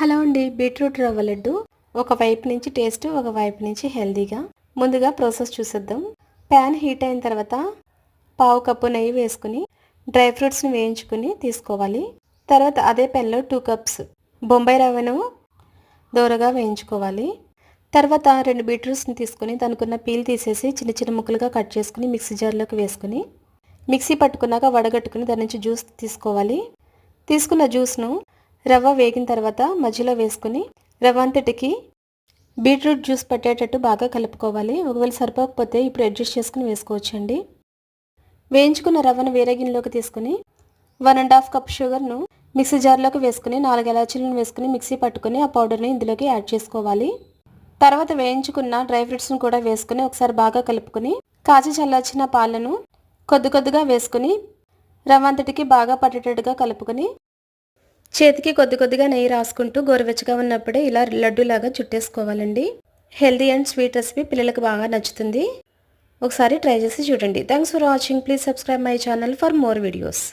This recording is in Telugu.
హలో అండి బీట్రూట్ రవ్వ లడ్డు. ఒక వైపు నుంచి టేస్ట్ ఒక వైపు నుంచి హెల్దీగా. ముందుగా ప్రాసెస్ చూసేద్దాం. ప్యాన్ హీట్ అయిన తర్వాత పావు కప్పు నెయ్యి వేసుకుని డ్రై ఫ్రూట్స్ని వేయించుకుని తీసుకోవాలి. తర్వాత అదే పెన్లో టూ కప్స్ బొంబాయి రవ్వను దోరగా వేయించుకోవాలి. తర్వాత రెండు బీట్రూట్స్ని తీసుకుని దానికున్న పీల్ తీసేసి చిన్న చిన్న ముక్కలుగా కట్ చేసుకుని మిక్సీ జార్లోకి వేసుకుని మిక్సీ పట్టుకున్నాక వడగట్టుకుని దాని నుంచి జ్యూస్ తీసుకోవాలి. తీసుకున్న జ్యూస్ను రవ్వ వేగిన తర్వాత మధ్యలో వేసుకుని రవ్వ అంతటికి బీట్రూట్ జ్యూస్ పట్టేటట్టు బాగా కలుపుకోవాలి. ఒకవేళ సరిపోకపోతే ఇప్పుడు అడ్జస్ట్ చేసుకుని వేసుకోవచ్చండి. వేయించుకున్న రవ్వను వేరే గిన్నెలోకి తీసుకుని వన్ అండ్ హాఫ్ కప్ షుగర్ను మిక్సీ జార్లోకి వేసుకుని నాలుగు ఎలాచీలను వేసుకుని మిక్సీ పట్టుకుని ఆ పౌడర్ని ఇందులోకి యాడ్ చేసుకోవాలి. తర్వాత వేయించుకున్న డ్రై ఫ్రూట్స్ను కూడా వేసుకుని ఒకసారి బాగా కలుపుకొని కాచి చల్లార్చిన పాలను కొద్ది కొద్దిగా వేసుకుని రవ్వంతటికి బాగా పట్టేటట్టుగా కలుపుకొని చేతికి కొద్ది కొద్దిగా నెయ్యి రాసుకుంటూ గోరువెచ్చగా ఉన్నప్పుడే ఇలా లడ్డూలాగా చుట్టేసుకోవాలండి. హెల్దీ అండ్ స్వీట్ రెసిపీ పిల్లలకు బాగా నచ్చుతుంది. ఒకసారి ట్రై చేసి చూడండి. Thanks for watching please subscribe my channel for more videos